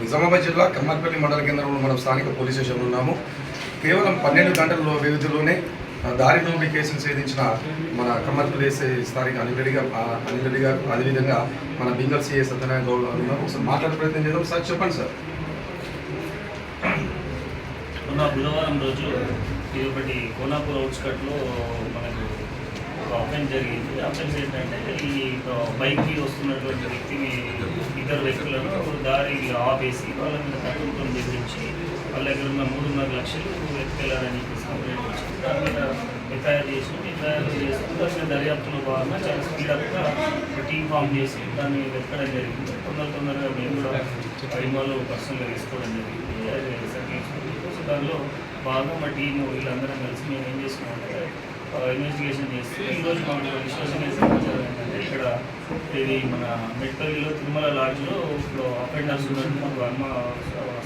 నిజామాబాద్ జిల్లా కమ్మర్పల్లి మండల కేంద్రంలో మనం స్థానిక పోలీస్ స్టేషన్లో ఉన్నాము. కేవలం పన్నెండు గంటల వ్యవధిలోనే దారి దోపిడీ కేసులు ఛేదించిన మన కమ్మర్పల్లి స్థానిక అనిల్ రెడ్డి అనిల్ రెడ్డి గారు అదేవిధంగా మన బింగల్ సిఎస్ సత్యనారాయణ గౌడ్ గారు ఒకసారి మాట్లాడే ప్రయత్నం చేద్దాం. సార్ చెప్పండి సార్. మొన్న బుధవారం రోజు ఇది ఒకటి కోనాపూర్ అవుట్స్కట్లో ఒక అఫెన్స్ జరిగింది. అఫెన్స్ ఏంటంటే ఈ బైక్ మీద వస్తున్నటువంటి వ్యక్తిని ఇద్దరు వ్యక్తులను దారి ఆపేసి వాళ్ళ మీద తట్టుతో జరిగించి వాళ్ళ దగ్గర ఉన్న మూడున్నర లక్షలు ఎత్తుకెళ్ళారని చెప్పేసి కంప్లైంట్ వచ్చింది. దాని మీద ఎఫ్ఐఆర్ చేసి ఎఫ్ఐఆర్ చేసుకుని దాని మీద దర్యాప్తులో భాగంగా చాలా స్పీడప్గా టీం ఫామ్ చేసి దాన్ని వెతకడం జరిగింది. తొందర తొందరగా మేము కూడా ఇన్వాల్వ్ పర్సనల్గా తీసుకోవడం జరిగింది. అది సో దానిలో భాగంగా మా టీము వీళ్ళందరం కలిసి మేము ఏం చేసినామంటే ఇన్వెస్టిగేషన్ చేస్తూ ఈరోజు మాకు విశ్వసనీయ సమాచారం ఏంటంటే ఇక్కడ ఇది మన మెట్పల్లిలో తిరుమల లాడ్జ్లో ఇప్పుడు అఫెండర్స్ ఉన్నట్టు మాకు అమ్మ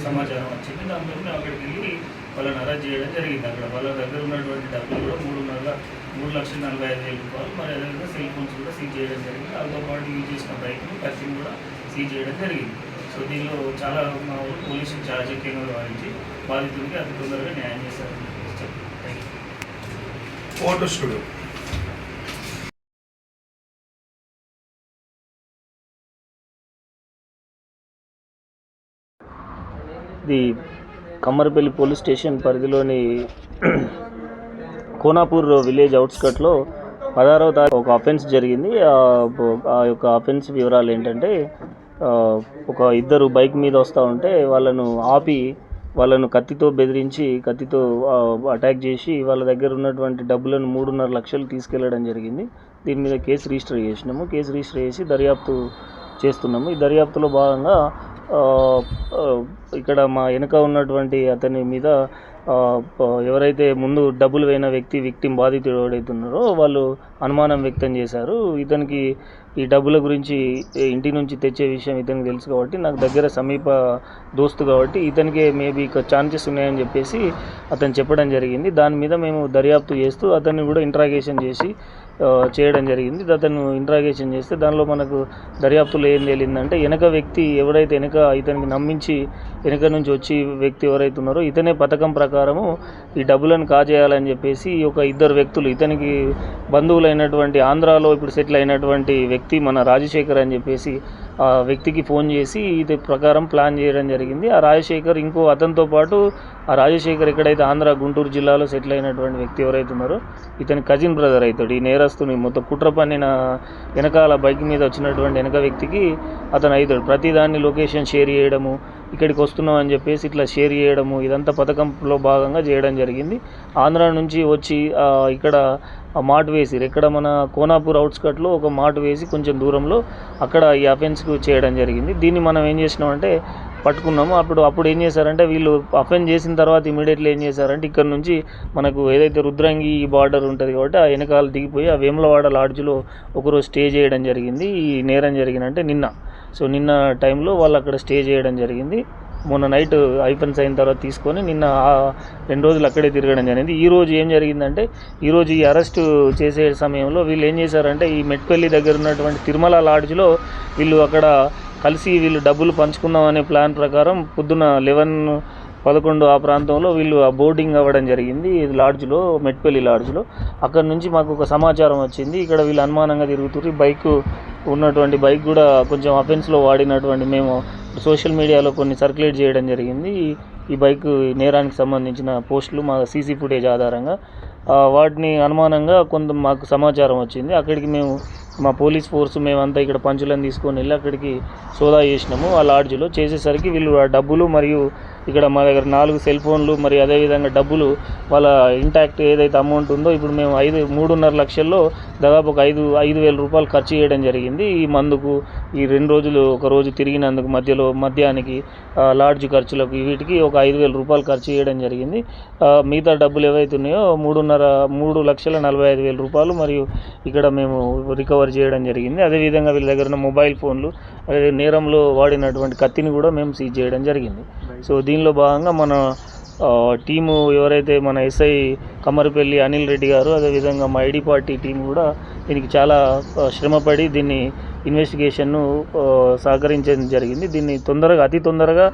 సమాచారం వచ్చింది. దాంతో మేము అక్కడికి వెళ్ళి వాళ్ళని అరెస్ట్ చేయడం జరిగింది. అక్కడ వాళ్ళ దగ్గర ఉన్నటువంటి డబ్బులు కూడా మూడున్నర మూడు లక్షల నలభై ఐదు వేల రూపాయలు. మరి అదేవిధంగా సెల్ ఫోన్స్ కూడా సీజ్ చేయడం జరిగింది. దాంతో పాటు యూజ్ చేసిన బైక్ని కత్తిని కూడా సీజ్ చేయడం జరిగింది. సో దీనిలో చాలా మా పోలీసులు చార్జీక్యంగా వారించి బాధితులకి అతి తొందరగా న్యాయం చేశారు. Photo studio. ఇది కమ్మరపల్లి పోలీస్ స్టేషన్ పరిధిలోని కోనాపూర్ విలేజ్ అవుట్స్కట్లో పదహారవ తారీఖు ఒక అఫెన్స్ జరిగింది. ఆ ఆ యొక్క అఫెన్స్ వివరాలు ఏంటంటే ఒక ఇద్దరు బైక్ మీద వస్తూ ఉంటే వాళ్ళను ఆపి వాళ్ళను కత్తితో బెదిరించి కత్తితో అటాక్ చేసి వాళ్ళ దగ్గర ఉన్నటువంటి డబ్బులను మూడున్నర లక్షలు తీసుకెళ్ళడం జరిగింది. దీని మీద కేసు రిజిస్టర్ చేసినాము. కేసు రిజిస్టర్ చేసి దర్యాప్తు చేస్తున్నాము. ఈ దర్యాప్తులో భాగంగా ఇక్కడ మా వెనుక ఉన్నటువంటి అతని మీద ఎవరైతే ముందు డబ్బులు వేయిన వ్యక్తి విక్టిమ్ బాధితుడు ఎవరైతున్నారో వాళ్ళు అనుమానం వ్యక్తం చేశారు. ఇతనికి ఈ డబ్బుల గురించి ఇంటి నుంచి తెచ్చే విషయం ఇతనికి తెలుసు కాబట్టి నాకు దగ్గర సమీప దోస్తు కాబట్టి ఇతనికే మేబీ ఛాన్సెస్ ఉన్నాయని చెప్పేసి అతను చెప్పడం జరిగింది. దాని మీద మేము దర్యాప్తు చేస్తూ అతన్ని కూడా ఇంట్రాగేషన్ చేసి చేయడం జరిగింది. అతను ఇంట్రాగేషన్ చేస్తే దానిలో మనకు దర్యాప్తులో ఏం తేలిందంటే వెనక వ్యక్తి ఎవరైతే వెనక ఇతనికి నమ్మించి వెనక నుంచి వచ్చి వ్యక్తి ఎవరైతే ఉన్నారో ఇతనే పథకం ప్రకారము ఈ డబ్బులను కాజేయాలని చెప్పేసి ఒక ఇద్దరు వ్యక్తులు ఇతనికి బంధువులైనటువంటి ఆంధ్రాలో ఇప్పుడు సెటిల్ అయినటువంటి వ్యక్తి మన రాజశేఖర్ అని చెప్పేసి ఆ వ్యక్తికి ఫోన్ చేసి ఇది ప్రకారం ప్లాన్ చేయడం జరిగింది. ఆ రాజశేఖర్ ఇంకో అతనితో పాటు ఆ రాజశేఖర్ ఎక్కడైతే ఆంధ్ర గుంటూరు జిల్లాలో సెటిల్ అయినటువంటి వ్యక్తి ఎవరైతే ఉన్నారో ఇతని కజిన్ బ్రదర్ అవుతాడు. ఈ నేరస్తుని మొత్తం కుట్ర పన్నిన వెనకాల బైక్ మీద వచ్చినటువంటి వెనక వ్యక్తికి అతను అవుతాడు. ప్రతిదాన్ని లొకేషన్ షేర్ చేయడము ఇక్కడికి వస్తున్నాం అని చెప్పేసి ఇట్లా షేర్ చేయడము ఇదంతా పథకంలో భాగంగా చేయడం జరిగింది. ఆంధ్ర నుంచి వచ్చి ఇక్కడ ఆ మాట్ వేసి ఇక్కడ మన కోనాపూర్ అవుట్స్కట్లో ఒక మాట్ వేసి కొంచెం దూరంలో అక్కడ ఈ అఫెన్స్కు చేయడం జరిగింది. దీన్ని మనం ఏం చేసినామంటే పట్టుకున్నాము. అప్పుడు అప్పుడు ఏం చేశారంటే వీళ్ళు అఫెండ్ చేసిన తర్వాత ఇమీడియట్లీ ఏం చేశారంటే ఇక్కడ నుంచి మనకు ఏదైతే రుద్రంగి బార్డర్ ఉంటుంది కాబట్టి ఆ వెనకాల దిగిపోయి ఆ వేములవాడ లాడ్జ్లో ఒకరోజు స్టే చేయడం జరిగింది. ఈ నేరం జరిగిందంటే నిన్న. సో నిన్న టైంలో వాళ్ళు అక్కడ స్టే చేయడం జరిగింది. మొన్న నైట్ ఐఫెన్స్ అయిన తర్వాత తీసుకొని నిన్న రెండు రోజులు అక్కడే తిరగడం జరిగింది. ఈ రోజు ఏం జరిగిందంటే ఈరోజు ఈ అరెస్ట్ చేసే సమయంలో వీళ్ళు ఏం చేశారంటే ఈ మెట్పల్లి దగ్గర ఉన్నటువంటి తిరుమల లాడ్జ్లో వీళ్ళు అక్కడ కలిసి వీళ్ళు డబ్బులు పంచుకుందాం అనే ప్లాన్ ప్రకారం పొద్దున లెవెన్ పదకొండు ఆ ప్రాంతంలో వీళ్ళు ఆ బోర్డింగ్ అవ్వడం జరిగింది ఇది లాడ్జ్లో మెట్పల్లి లాడ్జ్లో. అక్కడ నుంచి మాకు ఒక సమాచారం వచ్చింది. ఇక్కడ వీళ్ళు అనుమానంగా తిరుగుతుర్రు. బైక్ ఉన్నటువంటి బైక్ కూడా కొంచెం అఫెన్స్లో వాడినటువంటి మేము సోషల్ మీడియాలో కొన్ని సర్క్యులేట్ చేయడం జరిగింది. ఈ- బైక్ నేరానికి సంబంధించిన పోస్టులు మా సీసీ ఫుటేజ్ ఆధారంగా వాటిని అనుమానంగా కొంత మాకు సమాచారం వచ్చింది. అక్కడికి మేము మా పోలీస్ ఫోర్స్ మేమంతా ఇక్కడ పంచులను తీసుకొని వెళ్ళి అక్కడికి సోదా చేసినాము. ఆ లాడ్జ్లో చేసేసరికి వీళ్ళు ఆ డబ్బులు మరియు ఇక్కడ మా దగ్గర నాలుగు సెల్ ఫోన్లు మరి అదేవిధంగా డబ్బులు వాళ్ళ ఇంటాక్ట్ ఏదైతే అమౌంట్ ఉందో ఇప్పుడు మేము ఐదు మూడున్నర లక్షల్లో దాదాపు ఒక ఐదు ఐదు వేల రూపాయలు ఖర్చు చేయడం జరిగింది. ఈ మందుకు ఈ రెండు రోజులు ఒక రోజు తిరిగినందుకు మధ్యలో మధ్యానికి లాడ్జ్ ఖర్చులకు వీటికి ఒక ఐదు వేల రూపాయలు ఖర్చు చేయడం జరిగింది. మిగతా డబ్బులు ఏవైతే ఉన్నాయో మూడున్నర మూడు లక్షల నలభై ఐదు వేల రూపాయలు మరియు ఇక్కడ మేము రికవరీ చేయడం జరిగింది. అదేవిధంగా వీళ్ళ దగ్గర ఉన్న మొబైల్ ఫోన్లు అదే నేరంలో వాడినటువంటి కత్తిని కూడా మేము సీజ్ చేయడం జరిగింది. సో దీనిలో భాగంగా మన టీము ఎవరైతే మన ఎస్ఐ కమ్మరిపల్లి అనిల్ రెడ్డి గారు అదేవిధంగా మా ఐడి పార్టీ టీం కూడా దీనికి చాలా శ్రమపడి దీన్ని ఇన్వెస్టిగేషన్ను సహకరించడం జరిగింది. దీన్ని తొందరగా అతి తొందరగా